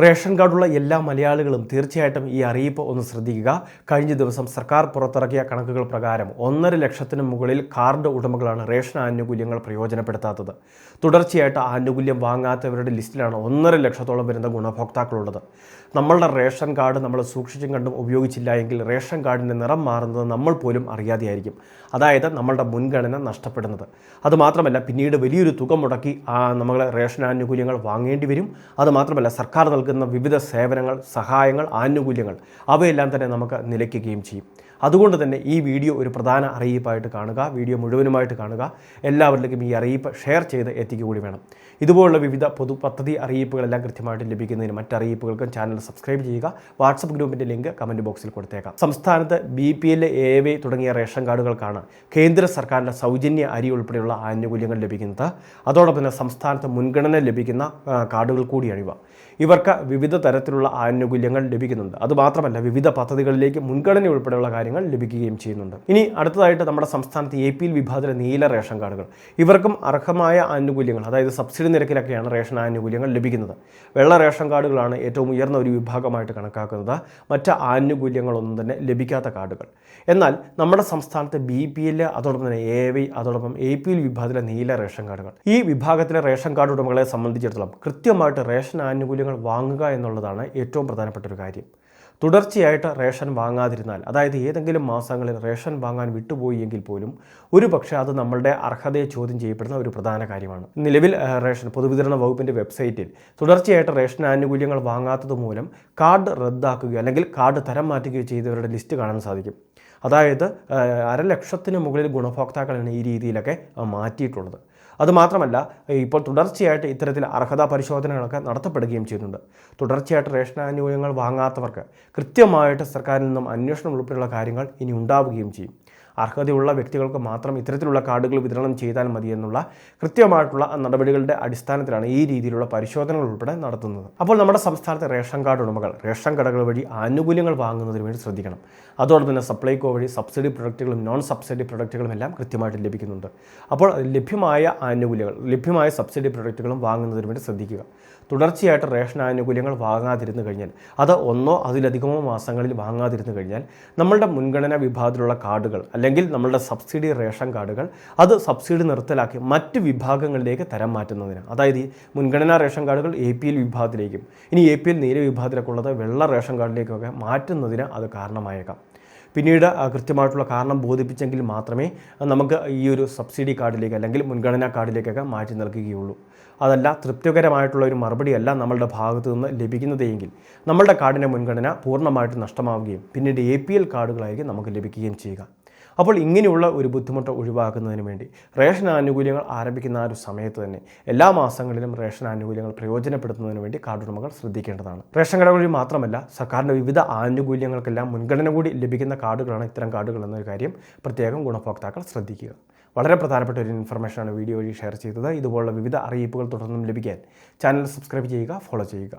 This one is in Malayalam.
റേഷൻ കാർഡുള്ള എല്ലാ മലയാളികളും തീർച്ചയായിട്ടും ഈ അറിയിപ്പ് ഒന്ന് ശ്രദ്ധിക്കുക. കഴിഞ്ഞ ദിവസം സർക്കാർ പുറത്തിറക്കിയ കണക്കുകൾ പ്രകാരം ഒന്നര ലക്ഷത്തിന് മുകളിൽ കാർഡ് ഉടമകളാണ് റേഷൻ ആനുകൂല്യങ്ങൾ പ്രയോജനപ്പെടുത്താത്തത്. തുടർച്ചയായിട്ട് ആനുകൂല്യം വാങ്ങാത്തവരുടെ ലിസ്റ്റിലാണ് ഒന്നര ലക്ഷത്തോളം വരുന്ന ഗുണഭോക്താക്കളുള്ളത്. നമ്മളുടെ റേഷൻ കാർഡ് നമ്മൾ സൂക്ഷിച്ചും കണ്ടും ഉപയോഗിച്ചില്ല എങ്കിൽ റേഷൻ കാർഡിന്റെ നിറം മാറുന്നത് നമ്മൾ പോലും അറിയാതെയായിരിക്കും. അതായത് നമ്മളുടെ മുൻഗണന നഷ്ടപ്പെടുന്നത്. അതുമാത്രമല്ല പിന്നീട് വലിയൊരു തുക മുടക്കി നമ്മൾ റേഷൻ ആനുകൂല്യങ്ങൾ വാങ്ങേണ്ടി വരും. അതുമാത്രമല്ല സർക്കാർ നൽകുന്ന വിവിധ സേവനങ്ങൾ സഹായങ്ങൾ ആനുകൂല്യങ്ങൾ അവയെല്ലാം തന്നെ നമുക്ക് നിലയ്ക്കുകയും ചെയ്യും. അതുകൊണ്ട് തന്നെ ഈ വീഡിയോ ഒരു പ്രധാന അറിയിപ്പായിട്ട് കാണുക വീഡിയോ മുഴുവനുമായിട്ട് കാണുക. എല്ലാവരിലേക്കും ഈ അറിയിപ്പ് ഷെയർ ചെയ്ത് എത്തിക്കുക കൂടി വേണം. ഇതുപോലുള്ള വിവിധ പൊതു പദ്ധതി അറിയിപ്പുകളെല്ലാം കൃത്യമായിട്ട് ലഭിക്കുന്നതിന് മറ്ററിയിപ്പുകൾക്കും ചാനൽ സബ്സ്ക്രൈബ് ചെയ്യുക. വാട്സപ്പ് ഗ്രൂപ്പിന്റെ ലിങ്ക് കമന്റ് ബോക്സിൽ കൊടുത്തേക്കാം. സംസ്ഥാനത്ത് B P L A Y തുടങ്ങിയ റേഷൻ കാർഡുകൾക്കാണ് കേന്ദ്ര സർക്കാരിന്റെ സൗജന്യ അരി ഉൾപ്പെടെയുള്ള ആനുകൂല്യങ്ങൾ ലഭിക്കുന്നത്. അതോടൊപ്പം തന്നെ സംസ്ഥാനത്ത് മുൻഗണന ലഭിക്കുന്ന കാർഡുകൾ കൂടിയാണിവ ഇവർക്ക് വിവിധ തരത്തിലുള്ള ആനുകൂല്യങ്ങൾ ലഭിക്കുന്നുണ്ട്. അതുമാത്രമല്ല വിവിധ പദ്ധതികളിലേക്ക് മുൻഗണന ഉൾപ്പെടെയുള്ള കാര്യങ്ങൾ ലഭിക്കുകയും ചെയ്യുന്നുണ്ട്. ഇനി അടുത്തതായിട്ട് നമ്മുടെ സംസ്ഥാനത്ത് എ പി എൽ വിഭാഗത്തിലെ നീല റേഷൻ കാർഡുകൾ. ഇവർക്കും അർഹമായ ആനുകൂല്യങ്ങൾ അതായത് സബ്സിഡി നിരക്കിലൊക്കെയാണ് റേഷൻ ആനുകൂല്യങ്ങൾ ലഭിക്കുന്നത്. വെള്ള റേഷൻ കാർഡുകളാണ് ഏറ്റവും ഉയർന്ന ഒരു വിഭാഗമായിട്ട് കണക്കാക്കുന്നത്. മറ്റ് ആനുകൂല്യങ്ങളൊന്നും തന്നെ ലഭിക്കാത്ത കാർഡുകൾ. എന്നാൽ നമ്മുടെ സംസ്ഥാനത്ത് ബി പി എൽ അതോടൊപ്പം തന്നെ എ വൈ അതോടൊപ്പം എ പി എൽ വിഭാഗത്തിലെ നീല റേഷൻ കാർഡുകൾ. ഈ വിഭാഗത്തിലെ റേഷൻ കാർഡ് ഉടമകളെ സംബന്ധിച്ചിടത്തോളം കൃത്യമായിട്ട് റേഷൻ ആനുകൂല്യങ്ങൾ വാങ്ങുക എന്നുള്ളതാണ് ഏറ്റവും പ്രധാനപ്പെട്ട ഒരു കാര്യം. തുടർച്ചയായിട്ട് റേഷൻ വാങ്ങാതിരുന്നാൽ അതായത് ഏതെങ്കിലും മാസങ്ങളിൽ റേഷൻ വാങ്ങാൻ വിട്ടുപോയി എങ്കിൽ പോലും ഒരു പക്ഷേ അത് നമ്മളുടെ അർഹതയെ ചോദ്യം ചെയ്യപ്പെടുന്ന ഒരു പ്രധാന കാര്യമാണ്. നിലവിൽ റേഷൻ പൊതുവിതരണ വകുപ്പിന്റെ വെബ്സൈറ്റിൽ തുടർച്ചയായിട്ട് റേഷൻ ആനുകൂല്യങ്ങൾ വാങ്ങാത്തത് മൂലം കാർഡ് റദ്ദാക്കുകയോ അല്ലെങ്കിൽ കാർഡ് തരം മാറ്റുകയോ ചെയ്തവരുടെ ലിസ്റ്റ് കാണാൻ സാധിക്കും. അതായത് അരലക്ഷത്തിന് മുകളിൽ ഗുണഭോക്താക്കളാണ് ഈ രീതിയിലൊക്കെ മാറ്റിയിട്ടുള്ളത്. അതുമാത്രമല്ല ഇപ്പോൾ തുടർച്ചയായിട്ട് ഇത്തരത്തിൽ അർഹതാ പരിശോധനകളൊക്കെ നടത്തപ്പെടുകയും ചെയ്യുന്നുണ്ട്. തുടർച്ചയായിട്ട് റേഷൻ ആനുകൂല്യങ്ങൾ വാങ്ങാത്തവർക്ക് കൃത്യമായിട്ട് സർക്കാരിൽ നിന്നും അന്വേഷണം ഉൾപ്പെടെയുള്ള കാര്യങ്ങൾ ഇനി ഉണ്ടാവുകയും ചെയ്യും. അർഹതയുള്ള വ്യക്തികൾക്ക് മാത്രം ഇത്തരത്തിലുള്ള കാർഡുകൾ വിതരണം ചെയ്താൽ മതി എന്നുള്ള കൃത്യമായിട്ടുള്ള നടപടികളുടെ അടിസ്ഥാനത്തിലാണ് ഈ രീതിയിലുള്ള പരിശോധനകൾ ഉൾപ്പെടെ നടത്തുന്നത്. അപ്പോൾ നമ്മുടെ സംസ്ഥാനത്തെ റേഷൻ കാർഡ് ഉടമകൾ റേഷൻ കടകൾ വഴി ആനുകൂല്യങ്ങൾ വാങ്ങുന്നതിന് വേണ്ടി ശ്രദ്ധിക്കണം. അതോടൊപ്പം തന്നെ സപ്ലൈകോ വഴി സബ്സിഡി പ്രൊഡക്റ്റുകളും നോൺ സബ്സിഡി പ്രൊഡക്റ്റുകളും എല്ലാം കൃത്യമായിട്ട് ലഭിക്കുന്നുണ്ട്. അപ്പോൾ ലഭ്യമായ ആനുകൂല്യങ്ങൾ ലഭ്യമായ സബ്സിഡി പ്രൊഡക്റ്റുകളും വാങ്ങുന്നതിന് വേണ്ടി ശ്രദ്ധിക്കുക. തുടർച്ചയായിട്ട് റേഷൻ ആനുകൂല്യങ്ങൾ വാങ്ങാതിരുന്നു കഴിഞ്ഞാൽ അത് ഒന്നോ അതിലധികമോ മാസങ്ങളിൽ വാങ്ങാതിരുന്നു കഴിഞ്ഞാൽ നമ്മളുടെ മുൻഗണനാ വിഭാഗത്തിലുള്ള കാർഡുകൾ അല്ലെങ്കിൽ നമ്മളുടെ സബ്സിഡി റേഷൻ കാർഡുകൾ അത് സബ്സിഡി നിർത്തലാക്കി മറ്റ് വിഭാഗങ്ങളിലേക്ക് തരം മാറ്റുന്നതിന് അതായത് ഈ മുൻഗണനാ റേഷൻ കാർഡുകൾ എ പി എൽ വിഭാഗത്തിലേക്കും ഇനി എ പി എൽ നീല വിഭാഗത്തിലൊക്കെ ഉള്ളത് വെള്ള റേഷൻ കാർഡിലേക്കൊക്കെ മാറ്റുന്നതിന് അത് കാരണമായേക്കാം. പിന്നീട് കൃത്യമായിട്ടുള്ള കാരണം ബോധിപ്പിച്ചെങ്കിൽ മാത്രമേ നമുക്ക് ഈ ഒരു സബ്സിഡി കാർഡിലേക്ക് അല്ലെങ്കിൽ മുൻഗണനാ കാർഡിലേക്കൊക്കെ മാറ്റി നൽകുകയുള്ളൂ. അതല്ല തൃപ്തികരമായിട്ടുള്ള ഒരു മറുപടിയല്ല നമ്മളുടെ ഭാഗത്തു നിന്ന് ലഭിക്കുന്നതെങ്കിൽ നമ്മളുടെ കാർഡിന്റെ മുൻഗണന പൂർണമായിട്ട് നഷ്ടമാവുകയും പിന്നീട് എ പി എൽ കാർഡുകളായിരിക്കും നമുക്ക് ലഭിക്കുകയും ചെയ്യുക. അപ്പോൾ ഇങ്ങനെയുള്ള ഒരു ബുദ്ധിമുട്ട് ഒഴിവാക്കുന്നതിന് വേണ്ടി റേഷൻ ആനുകൂല്യങ്ങൾ ആരംഭിക്കുന്ന ആ ഒരു സമയത്ത് തന്നെ എല്ലാ മാസങ്ങളിലും റേഷൻ ആനുകൂല്യങ്ങൾ പ്രയോജനപ്പെടുത്തുന്നതിന് വേണ്ടി കാർഡ് ഉടമകൾ ശ്രദ്ധിക്കേണ്ടതാണ്. റേഷൻ കട വഴി മാത്രമല്ല സർക്കാരിന്റെ വിവിധ ആനുകൂല്യങ്ങൾക്കെല്ലാം മുൻഗണന കൂടി ലഭിക്കുന്ന കാർഡുകളാണ് ഇത്തരം കാർഡുകൾ എന്നൊരു കാര്യം പ്രത്യേകം ഗുണഭോക്താക്കൾ ശ്രദ്ധിക്കുക. വളരെ പ്രധാനപ്പെട്ട ഒരു ഇൻഫർമേഷനാണ് വീഡിയോ വഴി ഷെയർ ചെയ്തത്. ഇതുപോലുള്ള വിവിധ അറിയിപ്പുകൾ തുടർന്നും ലഭിക്കാൻ ചാനൽ സബ്സ്ക്രൈബ് ചെയ്യുക ഫോളോ ചെയ്യുക.